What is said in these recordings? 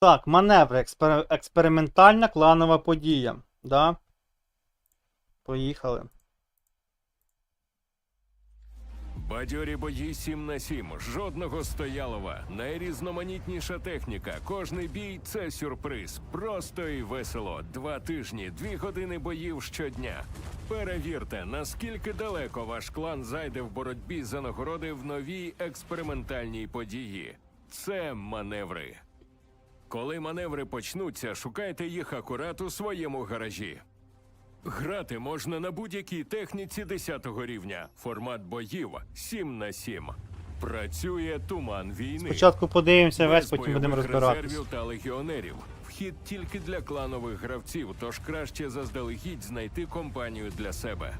Так, маневри. Експер... Експериментальна кланова подія. Да? Поїхали. Бадьорі бої 7 на 7. Жодного стоялова. Найрізноманітніша техніка. Кожний бій це сюрприз. Просто і весело. Два тижні, дві години боїв щодня. Перевірте, наскільки далеко ваш клан зайде в боротьбі за нагороди в новій експериментальній події. Це маневри. Коли маневри почнуться, шукайте їх акурат у своєму гаражі. Грати можна на будь-якій техніці 10 рівня. Формат боїв 7 на 7. Працює туман війни. Спочатку подивимося весь, потім будемо резервів та легіонерів. Вхід тільки для кланових гравців, тож краще заздалегідь знайти компанію для себе.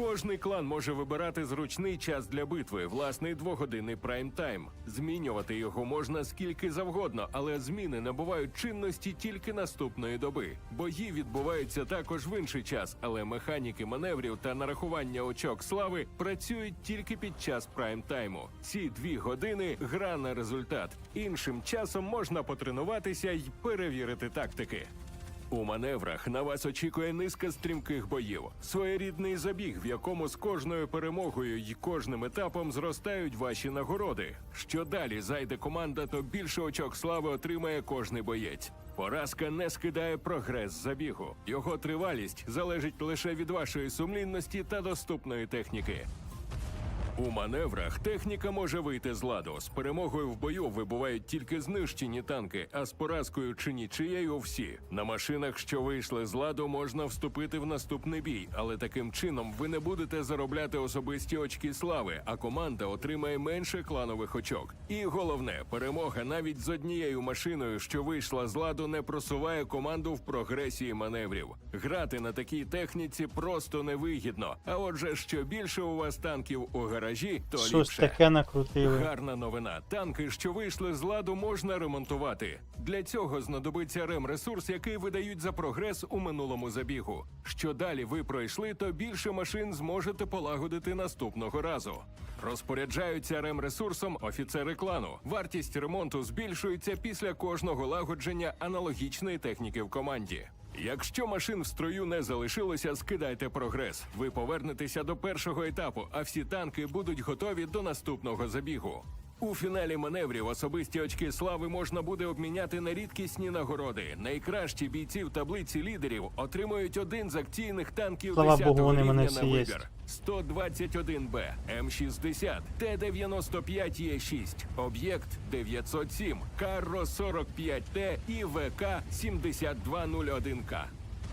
Кожний клан може вибирати зручний час для битви, власний двогодинний прайм-тайм. Змінювати його можна скільки завгодно, але зміни набувають чинності тільки наступної доби. Бої відбуваються також в інший час, але механіки маневрів та нарахування очок слави працюють тільки під час прайм-тайму. Ці дві години гра на результат. Іншим часом можна потренуватися й перевірити тактики. У маневрах на вас очікує низка стрімких боїв, своєрідний забіг, в якому з кожною перемогою й кожним етапом зростають ваші нагороди. Що далі зайде команда, то більше очок слави отримає кожний боєць. Поразка не скидає прогрес забігу. Його тривалість залежить лише від вашої сумлінності та доступної техніки. У маневрах техніка може вийти з ладу. З перемогою в бою вибувають тільки знищені танки, а з поразкою чи нічиєю всі. На машинах, що вийшли з ладу, можна вступити в наступний бій, але таким чином ви не будете заробляти особисті очки слави, а команда отримає менше кланових очок. І головне, перемога навіть з однією машиною, що вийшла з ладу, не просуває команду в прогресії маневрів. Грати на такій техніці просто невигідно. А отже, що більше у вас танків у гаражі, то Щось ліпше. таке накрутили. Гарна новина. Танки, що вийшли з ладу, можна ремонтувати. Для цього знадобиться рем-ресурс, який видають за прогрес у минулому забігу. Що далі ви пройшли, то більше машин зможете полагодити наступного разу. Розпоряджаються рем-ресурсом офіцери клану. Вартість ремонту збільшується після кожного лагодження аналогічної техніки в команді. Якщо машин в строю не залишилося, скидайте прогрес. Ви повернетеся до першого етапу, а всі танки будуть готові до наступного забігу. У фіналі маневрів особисті очки слави можна буде обміняти на рідкісні нагороди. Найкращі бійці в таблиці лідерів отримують один з акційних танків Слава 10 Богу, вони рівня мене на всі є. вибір. 121Б, М60, Т-95 Є6, Об'єкт 907, Карро 45Т і ВК 7201К.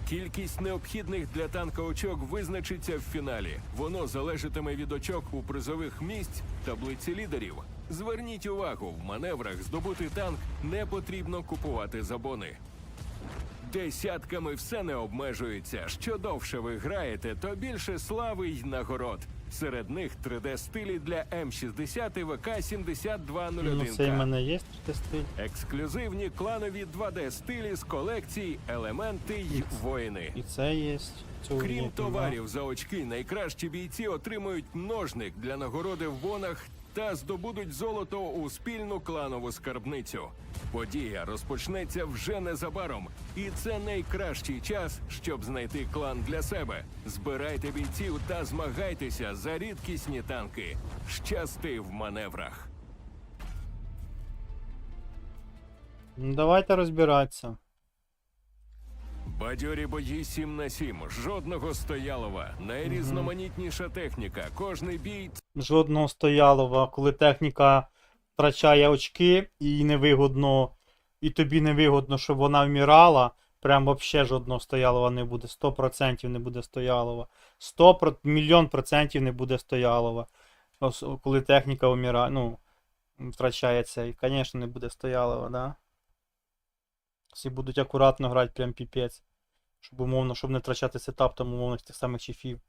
Кількість необхідних для танка очок визначиться в фіналі. Воно залежатиме від очок у призових місць таблиці лідерів. Зверніть увагу, в маневрах здобути танк не потрібно купувати забони. Десятками все не обмежується. Що довше ви граєте, то більше слави й нагород. Серед них 3D-стилі для М60 і ВК 7201. Ну, це в мене є стиль. Ексклюзивні кланові 2D-стилі з колекцій, елементи й воїни. І це є. Цього Крім товарів за очки, найкращі бійці отримують множник для нагороди в бонах та здобудуть золото у спільну кланову скарбницю. Подія розпочнеться вже незабаром, і це найкращий час, щоб знайти клан для себе. Збирайте бійців та змагайтеся за рідкісні танки. Щасти в маневрах. Давайте розбиратися. Бадьорі бої 7 на 7. Жодного стоялова. Найрізноманітніша техніка. Кожний бій Жодного стоялова, коли техніка втрачає очки і невигодно, і тобі невигодно, щоб вона вмирала. Прям вообще жодного стоялова не буде. 100% не буде стоялова. 100 мільйон процентів не буде стоялова. Коли техніка вмирає, ну, втрачає цей. Звісно, не буде стоялова, да? Всі будуть акуратно грати, прям піпець. Щоб умовно, щоб не втрачати сетап там умовних тих самих чифів.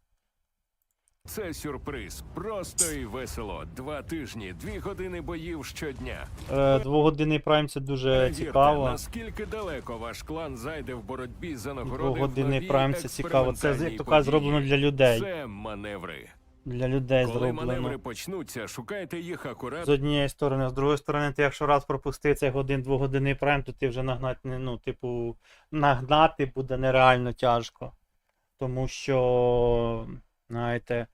Це сюрприз. Просто і весело. Два тижні, дві години боїв щодня. Е, двогодинний прайм це дуже Перевірте, цікаво. наскільки далеко ваш клан зайде в боротьбі за нагороди. Двогодинний прайм це цікаво. Це як то кажуть, зроблено для людей. Це маневри. Для людей Коли маневри зроблено. почнуться, шукайте їх З акуратно. однієї сторони, з другої сторони, ти якщо раз пропустив цей годин двогодинний прайм, то ти вже нагнати не, ну, типу, нагнати буде нереально тяжко. Тому що, знаєте,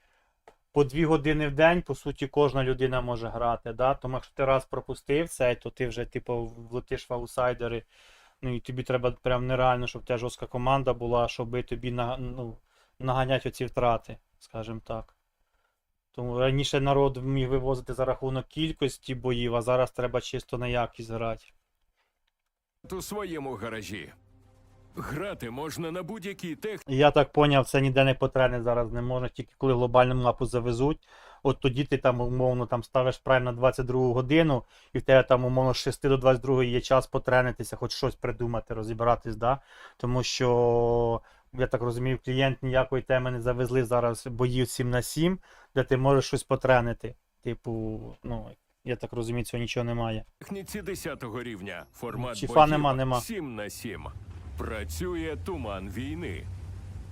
по дві години в день, по суті, кожна людина може грати. Да? Тому якщо ти раз пропустив цей, то ти вже, типу, влетиш в аутсайдери. Ну і тобі треба прям нереально, щоб в тебе жорстка команда була, щоб тобі на, ну, наганяти оці втрати, скажімо так. Тому раніше народ міг вивозити за рахунок кількості боїв, а зараз треба чисто на якість грати. у своєму гаражі. Грати можна на будь-якій техніці. Я так поняв, це ніде не потрени зараз не можна, тільки коли глобальну мапу завезуть. От тоді ти там умовно там ставиш прайм на 22 годину, і в тебе там умовно з 6 до 22 є час потренитися, хоч щось придумати, розібратись, да? Тому що, я так розумію, клієнт ніякої теми не завезли зараз боїв 7 на 7, де ти можеш щось потренити. Типу, ну, я так розумію, цього нічого немає. Техніці 10 рівня. Формат Чіфа боїв нема, нема. 7 на 7. Працює туман війни.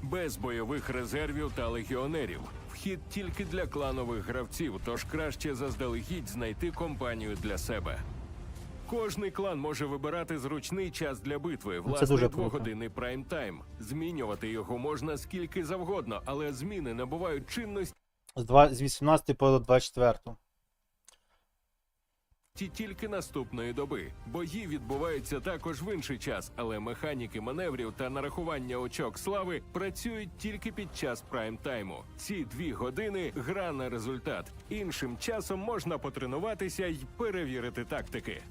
Без бойових резервів та легіонерів. Вхід тільки для кланових гравців, тож краще заздалегідь знайти компанію для себе. Кожний клан може вибирати зручний час для битви, власне, двогодинний прайм-тайм. Змінювати його можна скільки завгодно, але зміни набувають чинності З, два, з 18 по 24. Ті тільки наступної доби. Бої відбуваються також в інший час, але механіки маневрів та нарахування очок слави працюють тільки під час прайм-тайму. Ці дві години гра на результат. Іншим часом можна потренуватися й перевірити тактики.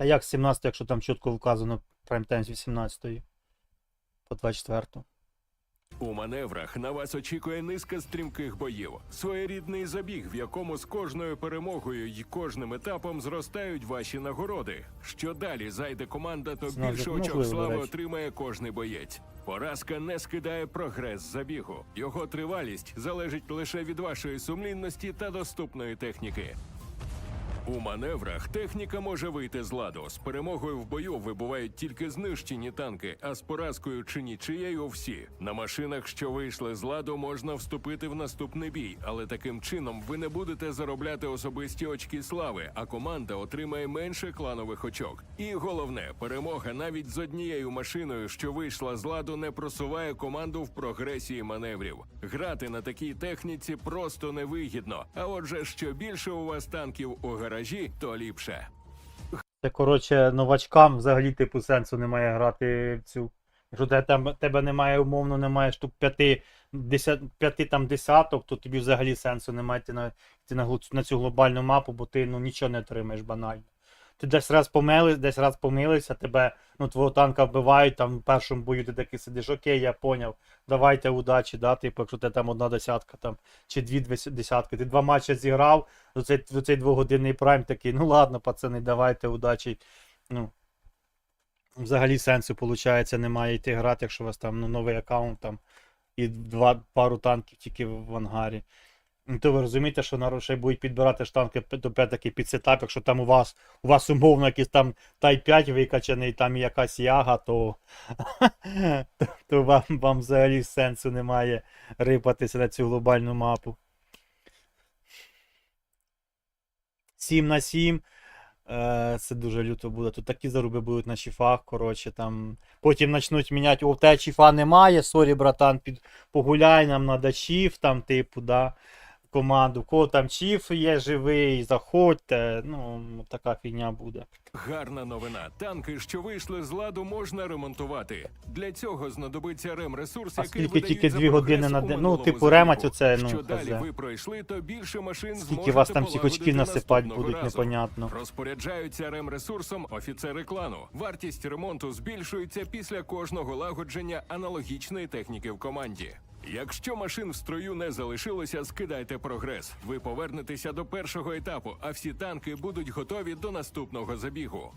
А як з 17, якщо там чітко вказано прайм-тайм з 18 по 24? У маневрах на вас очікує низка стрімких боїв, своєрідний забіг, в якому з кожною перемогою й кожним етапом зростають ваші нагороди. Що далі зайде команда, то ж більше очок слави речі. отримає кожний боєць. Поразка не скидає прогрес забігу. Його тривалість залежить лише від вашої сумлінності та доступної техніки. У маневрах техніка може вийти з ладу. З перемогою в бою вибувають тільки знищені танки, а з поразкою чи нічиєю всі. На машинах, що вийшли з ладу, можна вступити в наступний бій, але таким чином ви не будете заробляти особисті очки слави, а команда отримає менше кланових очок. І головне, перемога навіть з однією машиною, що вийшла з ладу, не просуває команду в прогресії маневрів. Грати на такій техніці просто невигідно. А отже, що більше у вас танків у гаражі, то ліпше. Це, коротше, новачкам взагалі типу сенсу немає грати в цю. Якщо тебе, тебе немає, умовно, немає штук п'яти, десят, п'яти там десяток, то тобі взагалі сенсу немає ти на, ти на, на цю глобальну мапу, бо ти ну, нічого не отримаєш банально. Ти десь раз помилився, десь раз помилився, тебе, ну, твого танка вбивають, там в першому бою ти такий сидиш, окей, я поняв, давайте удачі, да, типу, якщо ти там одна десятка там, чи дві десятки, ти два матчі зіграв, за цей, двогодинний прайм такий, ну ладно, пацани, давайте удачі. Ну, взагалі сенсу, виходить, немає йти грати, якщо у вас там ну, новий аккаунт там, і два, пару танків тільки в ангарі. Ну, То ви розумієте, що ще будуть підбирати штанки таки під сетап, якщо там у вас у вас умовно якийсь там тай 5 викачаний, там якась яга, то, то, вам, вам взагалі сенсу немає рипатися на цю глобальну мапу. 7 на 7. Е, це дуже люто буде. Тут такі заруби будуть на чіфах, коротше, там. Потім почнуть міняти, о, тебе чіфа немає, сорі, братан, під... погуляй, нам надо чіф, там, типу, да, команду. Кого там чіф є живий, заходьте. Ну, така фігня буде. Гарна новина. Танки, що вийшли з ладу, можна ремонтувати. Для цього знадобиться рем-ресурс, А який скільки тільки дві години на день? Ну, типу, ремать оце, ну, Що далі ви пройшли, то більше машин Скільки вас там цих очків насипати будуть, разу. непонятно. Розпоряджаються рем-ресурсом офіцери клану. Вартість ремонту збільшується після кожного лагодження аналогічної техніки в команді. Якщо машин в строю не залишилося, скидайте прогрес. Ви повернетеся до першого етапу, а всі танки будуть готові до наступного забігу.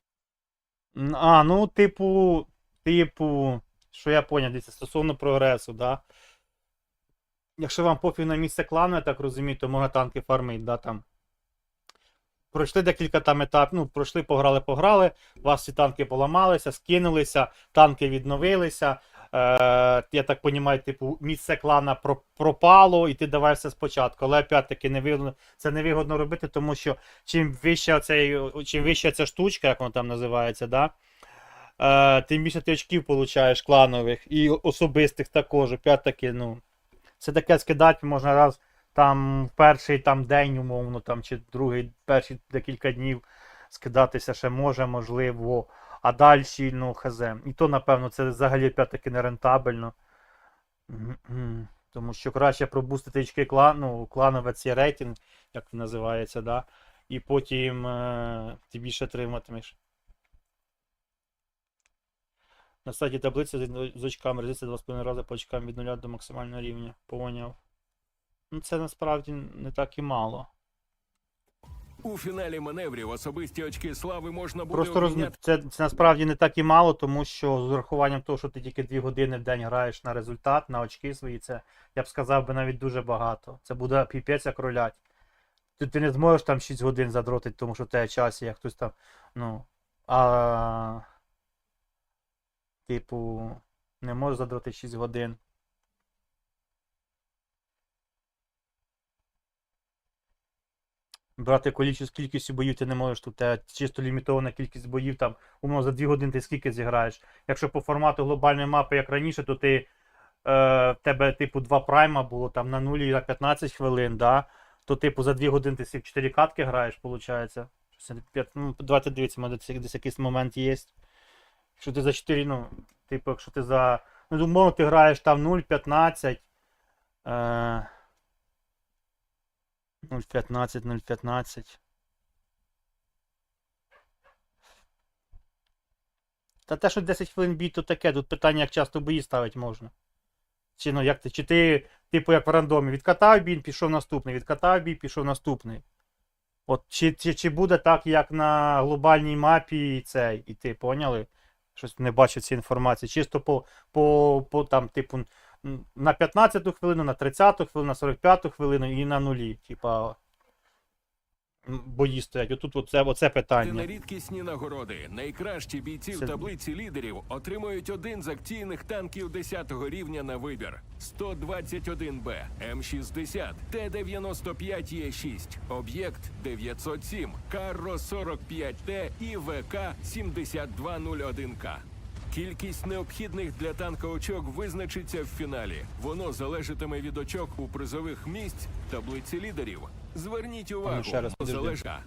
А, ну, типу, типу, що я поняв, дивіться, стосовно прогресу, да. Якщо вам пофіг на місце клану, я так розумію, то можна танки фармить, да, там. Пройшли декілька там етапів, ну, пройшли, пограли, пограли, у вас ці танки поламалися, скинулися, танки відновилися, я так розумію, типу, місце клана пропало, і ти давай все спочатку. Але опять-таки невигодно, це невигодно робити, тому що чим вища, оцей, чим вища ця штучка, як вона там називається, да? е, тим більше ти очків получаєш кланових і особистих також. Опять-таки, ну, це таке скидати можна раз там в перший там, день, умовно, там, чи другий, перші декілька днів скидатися ще може, можливо. А далі, ну, хз. І то, напевно, це взагалі опять-таки не рентабельно. Тому що краще пробустити очки клан, ну, кланове цей рейтинг, як він називається, да? і потім е, ти більше отриматимеш. На сайті таблиці з, очками резисти 2,5 рази по очкам від 0 до максимального рівня. Поняв. Ну, це насправді не так і мало. У фіналі маневрів особисті очки слави можна буде Просто роз... обміняти це, це насправді не так і мало, тому що з урахуванням того, що ти тільки 2 години в день граєш на результат, на очки свої, це я б сказав би навіть дуже багато. Це буде піпець як рулять. Ти, ти не зможеш там 6 годин задротити, тому що в тебе час є хтось там. Ну. А. Типу, не можеш задротити 6 годин. Брати кількість, кількістю боїв ти не можеш тут е, чисто лімітована кількість боїв, там, умовно, за 2 години ти скільки зіграєш. Якщо по формату глобальної мапи, як раніше, то ти е, в тебе, типу, 2 прайма було там на 0 на 15 хвилин, да? то, типу, за 2 години ти 4 катки граєш, виходить. Ну, давайте дивіться, може десь, якийсь момент є. Якщо ти за 4, ну, типу, якщо ти за. Ну, умовно, ти граєш там 0,15. Е, 0,15, 0,15. Та те, що 10 хвилин бій, то таке, тут питання, як часто бої ставити можна. Чи ну як ти, чи ти, типу, як в рандомі, відкатав бій, пішов наступний, відкатав бій, пішов наступний. От чи, чи, чи буде так, як на глобальній мапі і цей, і ти, поняли? Щось не бачу цієї інформації. Чисто по, по, по там, типу, на 15 хвилину, на 30 хвилину, на 45 хвилину і на нулі. Типа. Бої стоять. Отут оце, оце на рідкісні нагороди. Найкращі бійці Це- в таблиці лідерів отримують один з акційних танків 10 рівня на вибір: 121Б, М60, Т-95Е6, Об'єкт 907, Карро 45Т і ВК 7201К. Кількість необхідних для танка очок визначиться в фіналі. Воно залежатиме від очок у призових місць таблиці лідерів. Зверніть увагу, Ну, ще раз, залежа.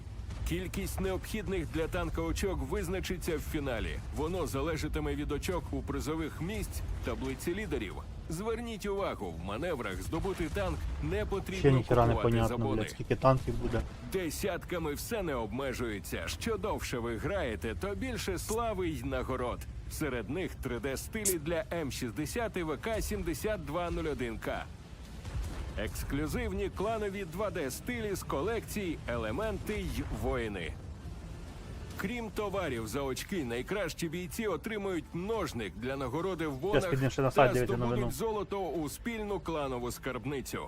Кількість необхідних для танка очок визначиться в фіналі. Воно залежатиме від очок у призових місць таблиці лідерів. Зверніть увагу, в маневрах здобути танк не потрібно ніхера не купувати понятно, блядь, скільки танків буде. Десятками все не обмежується. Що довше ви граєте, то більше слави й нагород. Серед них 3D-стилі для М60 і ВК-7201К. Ексклюзивні кланові 2D-стилі з колекцій, елементи й воїни. Крім товарів за очки, найкращі бійці отримують множник для нагороди в сайт та здобудуть золото у спільну кланову скарбницю.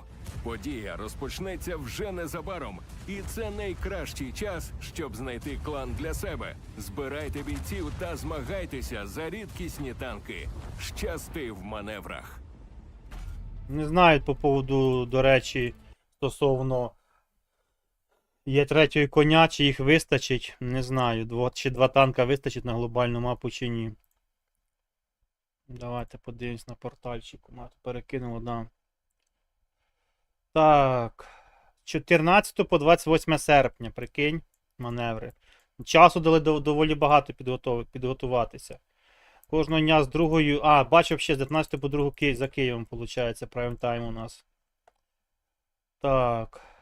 Подія розпочнеться вже незабаром, і це найкращий час, щоб знайти клан для себе. Збирайте бійців та змагайтеся за рідкісні танки. Щасти в маневрах. Не знаю по поводу, до речі, стосовно є третьої коня, чи їх вистачить. Не знаю, дво, чи два танка вистачить на глобальну мапу, чи ні. Давайте подивимось на портальчику. Мати перекинуло, да. Так. 14 по 28 серпня, прикинь, маневри. Часу дали доволі багато підготуватися. Кожного дня з другою. А, бачив ще з 19 по 2 за Києвом, виходить, прайм-тайм у нас. Так.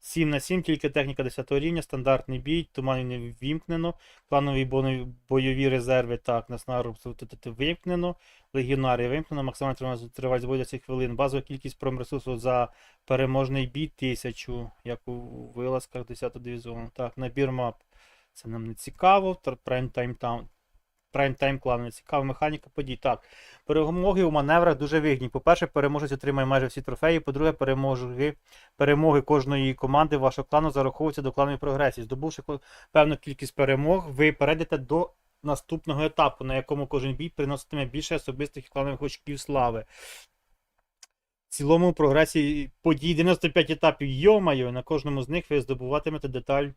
7 на 7, тільки техніка 10 рівня, стандартний бій, туманів не ввімкнено, кланові бонові- бойові резерви, так, наснару вимкнено, легіонарі вимкнено, максимальна тривалість- бою 10 хвилин, базова кількість промресурсу за переможний бій 1000, як у вилазках 10 дивізіону. Так, набір мап. Це нам не цікаво. Prime Time Clan не цікава механіка подій. Так. Перемоги у маневрах дуже вигідні. По-перше, переможець отримає майже всі трофеї. По-друге, перемоги, перемоги кожної команди вашого клану зараховуються до кланової прогресії. Здобувши певну кількість перемог, ви перейдете до наступного етапу, на якому кожен бій приноситиме більше особистих і кланових очків слави. В цілому прогресі подій 95 етапів йомаю, на кожному з них ви здобуватимете деталь,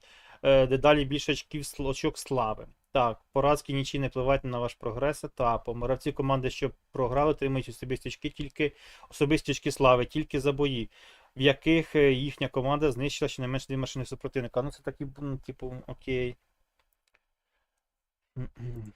е, дедалі більше очків очок слави. Так, поразки нічі не впливають на ваш прогрес етапом. Гравці команди, що програли, отримують особисті очки тільки особисті очки слави, тільки за бої, в яких е, їхня команда знищила щонайменше дві машини супротивника. Ну це такі, ну, типу, окей.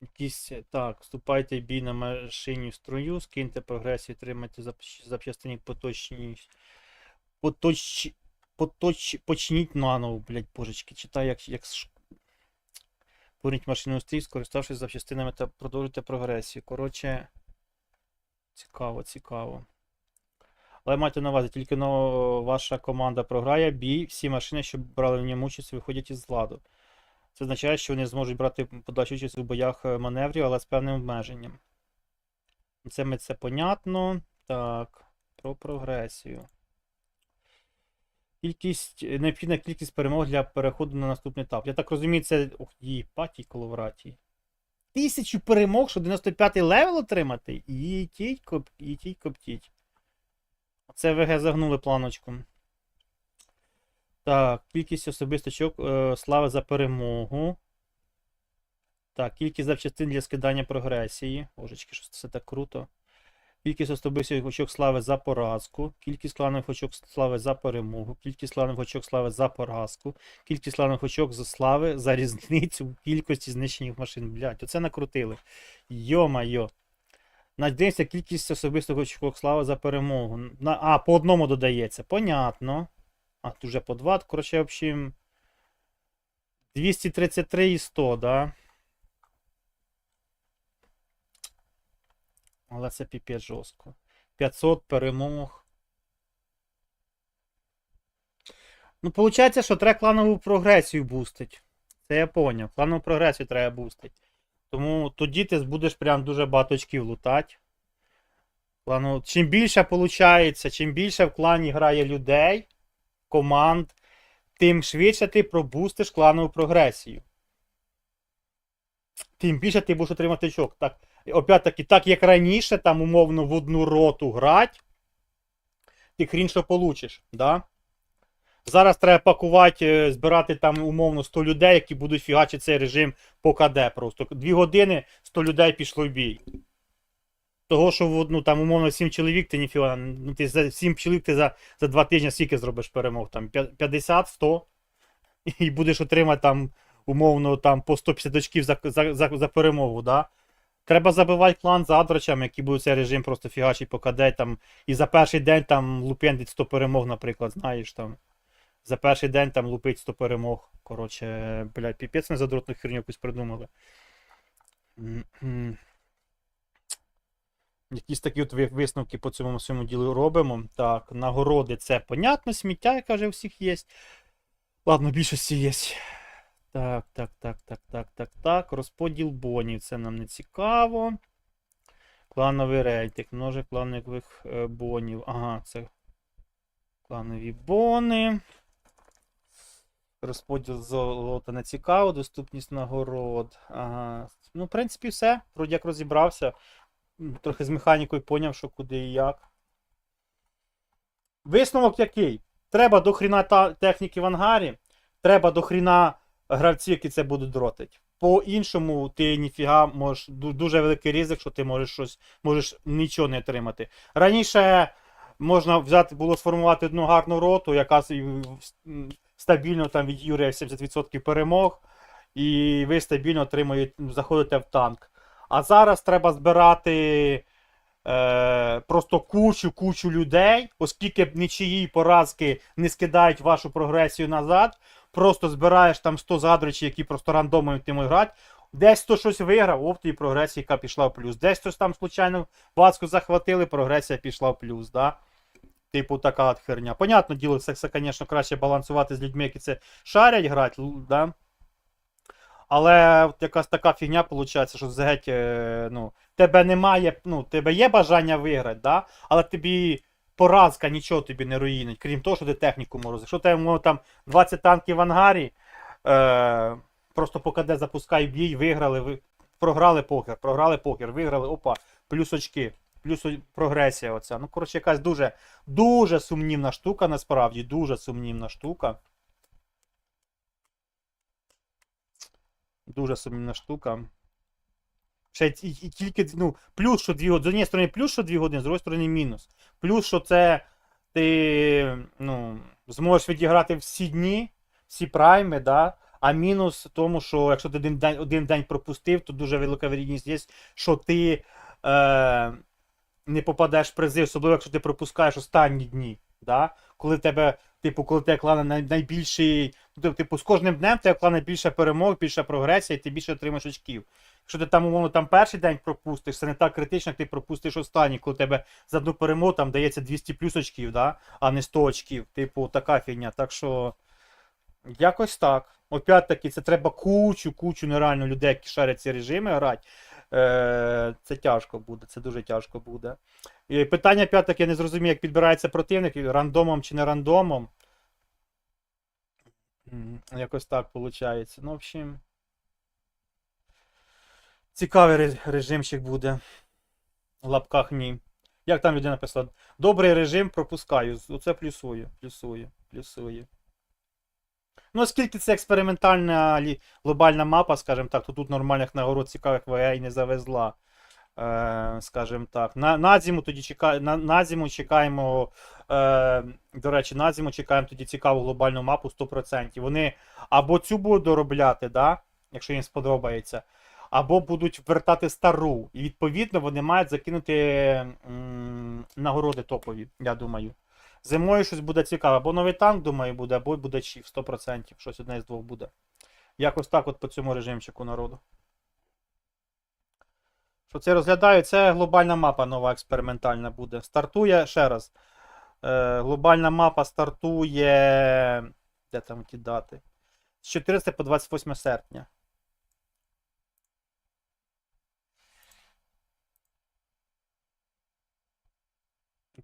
Якісь, е, так, вступайте бій на машині в струю, скиньте прогресію, отримайте зап- запчастині поточність. Поточ... Поточ... Почніть наново, блять, божечки, читай, як, як ш- машину стрій, скориставшись запчастинами та продовжуйте прогресію. Коротше, цікаво, цікаво. Але майте на увазі, тільки но ваша команда програє бій, всі машини, що брали в ньому участь, виходять із ладу. Це означає, що вони зможуть брати подальшу участь у боях е, маневрів, але з певним обмеженням. Це ми це понятно. Так, про прогресію. Кількість, е, необхідна кількість перемог для переходу на наступний етап. Я так розумію, це. Ох, її патій коловраті. Тисячу перемог, щоб 95-й левел отримати? І тіть, коп... коптіть. Це ВГ загнули планочку. Так, кількість особисточок е, слави за перемогу. Так, кількість запчастин для скидання прогресії. Божечки, що це так круто. Кількість особистих очок слави за поразку, кількість кланових очок слави за перемогу, кількість кланових очок слави за поразку, кількість кланових очок за слави за різницю в кількості знищених машин. Блять, оце накрутили. Йо-майо. Надіюся, кількість особистих очок слави за перемогу. На, а, по одному додається. Понятно. А, тут вже по два. Коротше, в общем. 233 і 100, да? Але це піпець жорстко. 500 перемог. Ну, виходить, що треба кланову прогресію бустить. Це я поняв. Кланову прогресію треба бустить. Тому тоді ти будеш прям дуже багато очків лутати. Клану... Чим більше виходить, чим більше в клані грає людей, команд, тим швидше ти пробустиш кланову прогресію. Тим більше ти будеш отримати очок. Так, опять-таки, так як раніше, там умовно в одну роту грати, ти хрін що получиш, да? Зараз треба пакувати, е, збирати там умовно 100 людей, які будуть фігачити цей режим по КД просто. Дві години 100 людей пішло в бій. Того, що в одну там умовно 7 чоловік, ти ніфіга. Ну, ти за 7 чоловік ти за, за 2 тижні скільки зробиш перемог? Там 50, 100. І будеш отримати там умовно там по 150 очків за, за, за, за перемогу, да? Треба забивати клан задрачам, які будуть цей режим просто фігачить по КД, там, і за перший день там лупендить 100 перемог, наприклад, знаєш там. За перший день там лупить 100 перемог. Коротше, блядь, піпець не задротну херню якусь придумали. Якісь такі от висновки по цьому всьому ділу робимо. Так, нагороди це понятно, сміття, яка вже у всіх є. Ладно, більшості є. Так, так, так, так, так, так, так. Розподіл бонів. Це нам не цікаво. Клановий рейтинг. Множик кланових е, бонів. Ага, це кланові бони. Розподіл золота не цікаво. Доступність нагород. Ага. Ну, в принципі, все. Вроді як розібрався. Трохи з механікою поняв, що куди і як. Висновок який? Треба до хріна техніки в ангарі. Треба до хріна гравців, які це будуть дротить. По-іншому ти ніфіга можеш дуже великий ризик, що ти можеш щось, можеш нічого не отримати. Раніше можна взяти було сформувати одну гарну роту, яка стабільно там від Юрія 70% перемог, і ви стабільно отримуєте, заходите в танк. А зараз треба збирати е, просто кучу кучу людей, оскільки нічиї поразки не скидають вашу прогресію назад. Просто збираєш там 100 задричів, які просто рандомом тим грати. Десь хто щось виграв, оп, і прогресія, пішла в плюс. Десь хтось там случайно вацку захватили, прогресія пішла в плюс. Да? Типу така от херня. Понятно діло, це, звісно, краще балансувати з людьми, які це шарять грати, да? Але от якась така фігня виходить, що згеть, е, ну, тебе немає, ну, тебе є бажання виграти, да? але тобі поразка нічого тобі не руїнить, крім того, що ти техніку морозиш. Якщо тебе там 20 танків в ангарі, е, просто по КД запускай бій, виграли, ви, програли покер, програли покер, виграли, опа, плюс очки, плюс прогресія оця. Ну, коротше, якась дуже, дуже сумнівна штука, насправді, дуже сумнівна штука. Дуже сумнівна штука. Ще і, і тільки, ну, плюс, що дві години. З однієї сторони, плюс, що дві години, з другої сторони, мінус. Плюс, що це ти ну, зможеш відіграти всі дні, всі прайми, да? а мінус в тому, що якщо ти один день, один день пропустив, то дуже велика вірогідність є, що ти е, не попадеш в призи, особливо якщо ти пропускаєш останні дні. Да? Коли тебе, типу, коли тебе клан найбільший, ну, типу, з кожним днем тебе клан найбільше перемог, більша прогресія, і ти більше отримаєш очків. Якщо ти там, умовно, там перший день пропустиш, це не так критично, як ти пропустиш останній, коли тебе за одну перемогу там дається 200 плюс очків, да? а не 100 очків. Типу, така фігня. Так що. Якось так. Опять таки, це треба кучу, кучу нереально людей, які шарять ці режими грати. Е, це тяжко буде, це дуже тяжко буде. І питання опять я не зрозумів, як підбирається противник, рандомом чи не рандомом. Якось так виходить. Ну, в общем. Цікавий ре- режимчик буде. В лапках ні. Як там людина написала? Добрий режим пропускаю. Оце плюсую, плюсую, плюсую. Ну, оскільки це експериментальна глобальна мапа, скажімо так, то тут нормальних нагород цікавих ВГ і не завезла. Е, скажімо так. На, на зиму тоді чекає, на, на зиму чекаємо. Е, до речі, на зиму чекаємо тоді цікаву глобальну мапу 100%. Вони або цю будуть доробляти, да? якщо їм сподобається, або будуть вертати стару. І відповідно вони мають закинути м, нагороди топові, я думаю. Зимою щось буде цікаве. Або новий танк, думаю, буде, або буде чіф 100%. Щось одне з двох буде. Якось так от по цьому режимчику народу. Що це розглядаю? Це глобальна мапа нова експериментальна буде. Стартує ще раз. Е, глобальна мапа стартує. Де там ті дати? З 14 по 28 серпня.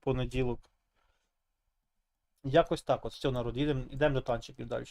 Понеділок. Якось так, от все, народ, йдемо до танчиків далі.